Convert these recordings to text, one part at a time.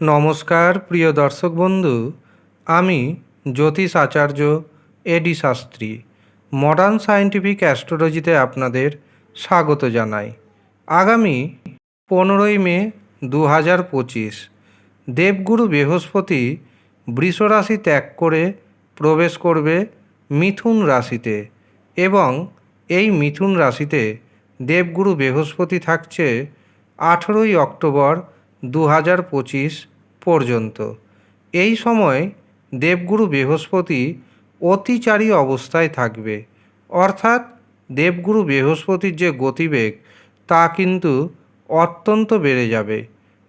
নমস্কার, প্রিয় দর্শক বন্ধু। আমি জ্যোতিষ আচার্য A D Shastri. Modern scientific অ্যাস্ট্রোলজিতে আপনাদের স্বাগত জানাই। আগামী পনেরোই মে দু হাজার পঁচিশ, দেবগুরু বৃহস্পতি বৃষ রাশি ত্যাগ করে প্রবেশ করবে মিথুন রাশিতে এবং এই মিথুন রাশিতে দেবগুরু বৃহস্পতি থাকছে আঠেরোই অক্টোবর দু হাজার পঁচিশ পর্যন্ত। এই সময় দেবগুরু বৃহস্পতি অতিচারী অবস্থায় থাকবে। অর্থাৎ দেবগুরু বৃহস্পতির যে গতিবেগ, তা কিন্তু অত্যন্ত বেড়ে যাবে।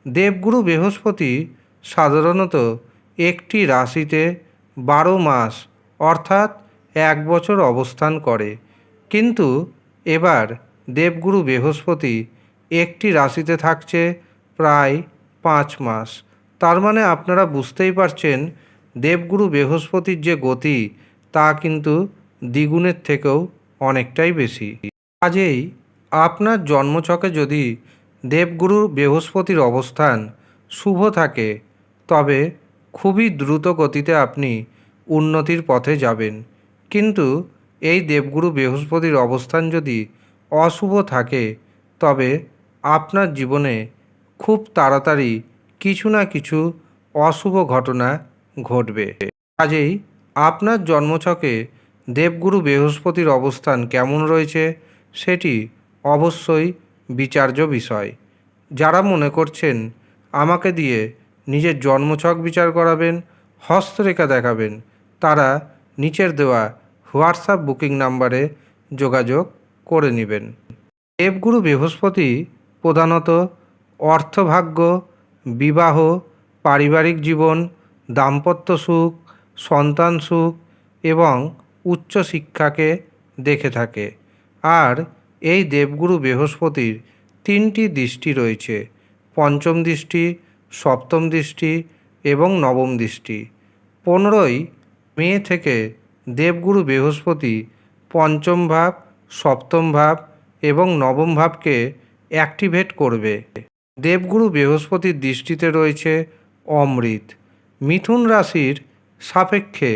দেবগুরু বৃহস্পতি সাধারণত একটি রাশিতে বারো মাস, অর্থাৎ এক বছর অবস্থান করে। কিন্তু এবার দেবগুরু বৃহস্পতি একটি রাশিতে থাকছে প্রায় পাঁচ মাস। তার মানে আপনারা বুঝতেই পারছেন, দেবগুরু বৃহস্পতির যে গতি, তা কিন্তু দ্বিগুণের থেকেও অনেকটাই বেশি। কাজেই আপনার জন্মছকে যদি দেবগুরু বৃহস্পতির অবস্থান শুভ থাকে, তবে খুবই দ্রুত গতিতে আপনি উন্নতির পথে যাবেন। কিন্তু এই দেবগুরু বৃহস্পতির অবস্থান যদি অশুভ থাকে, তবে আপনার জীবনে খুব তাড়াতাড়ি কিছু না কিছু অশুভ ঘটনা ঘটবে। কাজেই আপনার জন্মছকে দেবগুরু বৃহস্পতির অবস্থান কেমন রয়েছে সেটি অবশ্যই বিচার্য বিষয়। যারা মনে করছেন আমাকে দিয়ে নিজের জন্মছক বিচার করাবেন, হস্তরেখা দেখাবেন, তারা নিচের দেওয়া হোয়াটসঅ্যাপ বুকিং নাম্বারে যোগাযোগ করে নেবেন। দেবগুরু বৃহস্পতি প্রধানত অর্থভাগ্য বিবাহ, পারিবারিক জীবন, দাম্পত্য সুখ, সন্তান সুখ এবং উচ্চশিক্ষাকে দেখে থাকে। আর এই দেবগুরু বৃহস্পতির তিনটি দৃষ্টি রয়েছে। পঞ্চম দৃষ্টি, সপ্তম দৃষ্টি এবং নবম দৃষ্টি। পনেরোই মে থেকে দেবগুরু বৃহস্পতি পঞ্চম ভাব, সপ্তম ভাব এবং নবম ভাবকে অ্যাক্টিভেট করবে। দেবগুরু বৃহস্পতির দৃষ্টিতে রয়েছে অমৃত। মিথুন রাশির সাপেক্ষে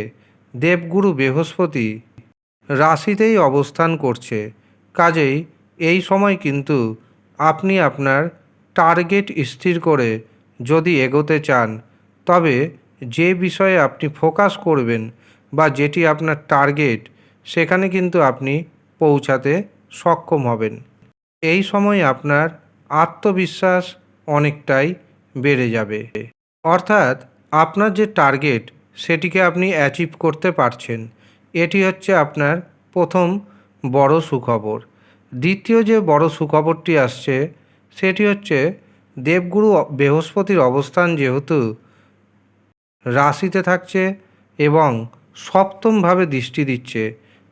দেবগুরু বৃহস্পতি রাশিতেই অবস্থান করছে। কাজেই এই সময় কিন্তু আপনি আপনার টার্গেট স্থির করে যদি এগোতে চান, তবে যে বিষয়ে আপনি ফোকাস করবেন বা যেটি আপনার টার্গেট, সেখানে কিন্তু আপনি পৌঁছাতে সক্ষম হবেন। এই সময় আপনার আত্মবিশ্বাস অনেকটাই বেড়ে যাবে। অর্থাৎ আপনার যে টার্গেট, সেটিকে আপনি অ্যাচিভ করতে পারছেন। এটি হচ্ছে আপনার প্রথম বড় সুখবর। দ্বিতীয় যে বড় সুখবরটি আসছে, সেটি হচ্ছে দেবগুরু বৃহস্পতির অবস্থান যেহেতু রাশিতে থাকছে এবং সপ্তমভাবে দৃষ্টি দিচ্ছে।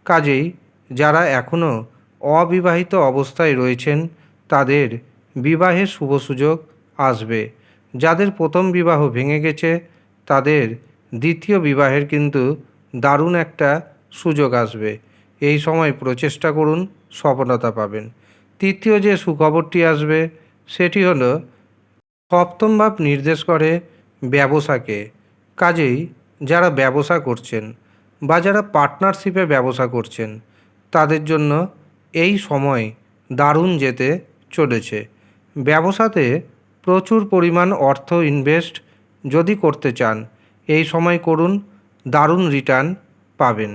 কাজেই যারা এখনও অবিবাহিত অবস্থায় রয়েছেন, তাদের বিবাহের শুভ সুযোগ আসবে। যাদের প্রথম বিবাহ ভেঙে গেছে, তাদের দ্বিতীয় বিবাহের কিন্তু দারুণ একটা সুযোগ আসবে। এই সময় প্রচেষ্টা করুন, সফলতা পাবেন। তৃতীয় যে সুখবরটি আসবে, সেটি হলো, সপ্তম ভাব নির্দেশ করে ব্যবসাকে। কাজেই যারা ব্যবসা করছেন বা যারা পার্টনারশিপে ব্যবসা করছেন, তাদের জন্য এই সময় দারুণ যেতে চলেছে। ব্যবসাতে প্রচুর পরিমাণ অর্থ ইনভেস্ট যদি করতে চান, এই সময় করুন, দারুণ রিটার্ন পাবেন।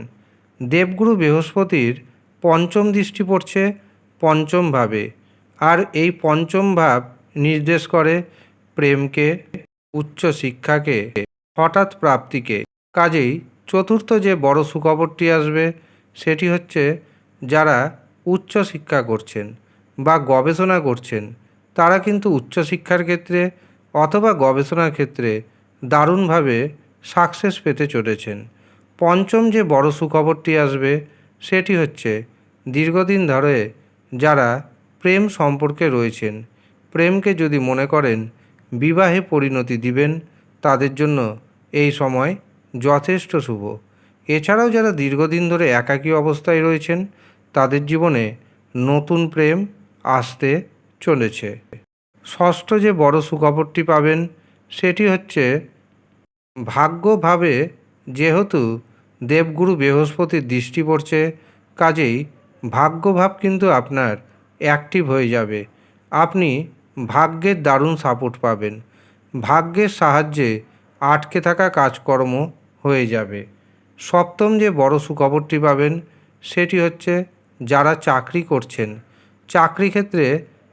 দেবগুরু বৃহস্পতির পঞ্চম দৃষ্টি পড়ছে পঞ্চম ভাবে, আর এই পঞ্চম ভাব নির্দেশ করে প্রেমকে, উচ্চ শিক্ষাকে, হঠাৎ প্রাপ্তিকে। কাজেই চতুর্থ যে বড় সুখবরটি আসবে, সেটি হচ্ছে যারা উচ্চ শিক্ষা করছেন বা গবেষণা করছেন তারা কিন্তু উচ্চশিক্ষার ক্ষেত্রে অথবা গবেষণার ক্ষেত্রে দারুণভাবে সাকসেস পেতে চলেছেন। পঞ্চম যে বড় সুখবরটি আসবে, সেটি হচ্ছে দীর্ঘদিন ধরে যারা প্রেম সম্পর্কে রয়েছেন, প্রেমকে যদি মনে করেন, বিবাহে পরিণতি দিবেন, তাদের জন্য এই সময় যথেষ্ট শুভ। এছাড়াও যারা দীর্ঘদিন ধরে একাকী অবস্থায় রয়েছেন, তাদের জীবনে নতুন প্রেম আসতে চলেছে। ষষ্ঠ যে বড় সুখবরটি পাবেন, সেটি হচ্ছে, ভাগ্যভাবে যেহেতু দেবগুরু বৃহস্পতির দৃষ্টি পড়ছে, কাজেই ভাগ্যভাব কিন্তু আপনার অ্যাক্টিভ হয়ে যাবে। আপনি ভাগ্যের দারুণ সাপোর্ট পাবেন। ভাগ্যের সাহায্যে আটকে থাকা কাজকর্ম হয়ে যাবে। সপ্তম যে বড় সুখবরটি পাবেন, সেটি হচ্ছে, যারা চাকরি করছেন। চাকরি ক্ষেত্রে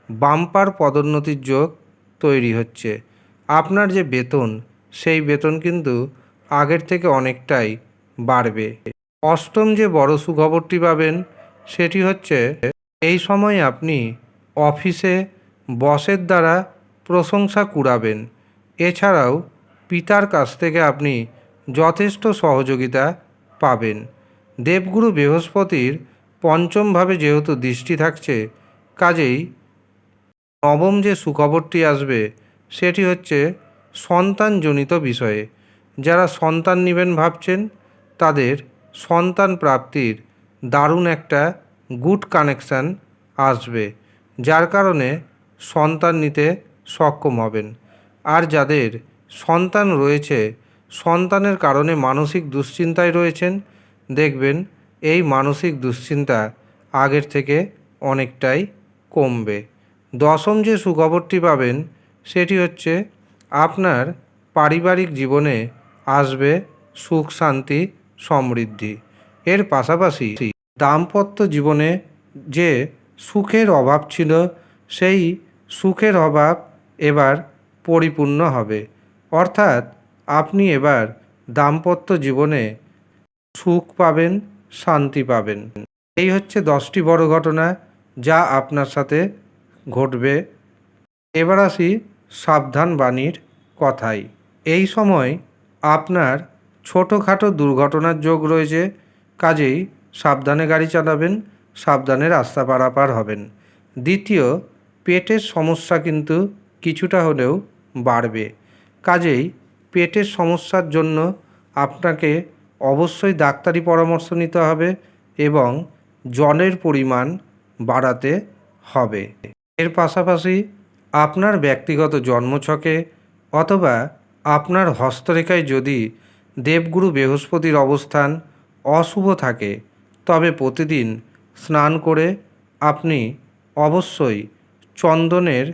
বাম্পার পদোন্নতির যোগ তৈরি হচ্ছে। আপনার যে বেতন, সেই বেতন কিন্তু আগের থেকে অনেকটাই বাড়বে। অষ্টম যে বড় সুখবরটি পাবেন, সেটি হচ্ছে, এই সময় আপনি অফিসে বসের দ্বারা প্রশংসা কুড়াবেন। এছাড়াও পিতার কাছ থেকে আপনি যথেষ্ট সহযোগিতা পাবেন। দেবগুরু বৃহস্পতির পঞ্চমভাবে যেহেতু দৃষ্টি থাকছে, কাজেই নবম যে সুখবরটি আসবে, সেটি হচ্ছে সন্তানজনিত বিষয়ে। যারা সন্তান নেবেন ভাবছেন, তাদের সন্তান প্রাপ্তির দারুণ একটা গুড কানেকশান আসবে, যার কারণে সন্তান নিতে সক্ষম হবেন। আর যাদের সন্তান রয়েছে, সন্তানের কারণে মানসিক দুশ্চিন্তায় রয়েছেন, দেখবেন এই মানসিক দুশ্চিন্তা আগের থেকে অনেকটাই কমবে। দশম যে সুখবরটি পাবেন, সেটি হচ্ছে, আপনার পারিবারিক জীবনে আসবে সুখ, শান্তি, সমৃদ্ধি। এর পাশাপাশি দাম্পত্য জীবনে যে সুখের অভাব ছিল, সেই সুখের অভাব এবার পরিপূর্ণ হবে। অর্থাৎ আপনি এবার দাম্পত্য জীবনে সুখ পাবেন, শান্তি পাবেন। এই হচ্ছে দশটি বড় ঘটনা যা আপনার সাথে ঘটবে। এবার আসি সাবধান বাণীর কথায়। এই সময় আপনার ছোটোখাটো দুর্ঘটনার যোগ রয়েছে, কাজেই সাবধানে গাড়ি চালাবেন, সাবধানে রাস্তা পারাপার হবেন। দ্বিতীয়, পেটের সমস্যা কিন্তু কিছুটা হলেও বাড়বে। কাজেই পেটের সমস্যার জন্য আপনাকে অবশ্যই ডাক্তারি পরামর্শ নিতে হবে এবং জলের পরিমাণ বাড়াতে হবে। এর পাশাপাশি আপনার ব্যক্তিগত জন্মছকে অথবা আপনার হস্তরেখায় যদি দেবগুরু বৃহস্পতির অবস্থান অশুভ থাকে, তবে প্রতিদিন স্নান করে আপনি অবশ্যই চন্দনের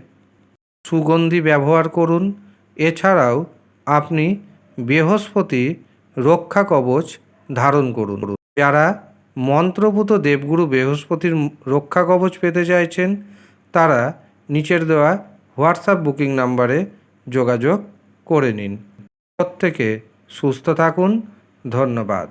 সুগন্ধি ব্যবহার করুন। এছাড়াও আপনি বৃহস্পতি রক্ষা কবচ ধারণ করুন। যারা মন্ত্রভূত দেবগুরু বৃহস্পতির রক্ষা কবচ পেতে চাইছেন তারা নিচের দেওয়া হোয়াটসঅ্যাপ বুকিং নাম্বারে যোগাযোগ করে নিন। প্রত্যেকে সুস্থ থাকুন। ধন্যবাদ।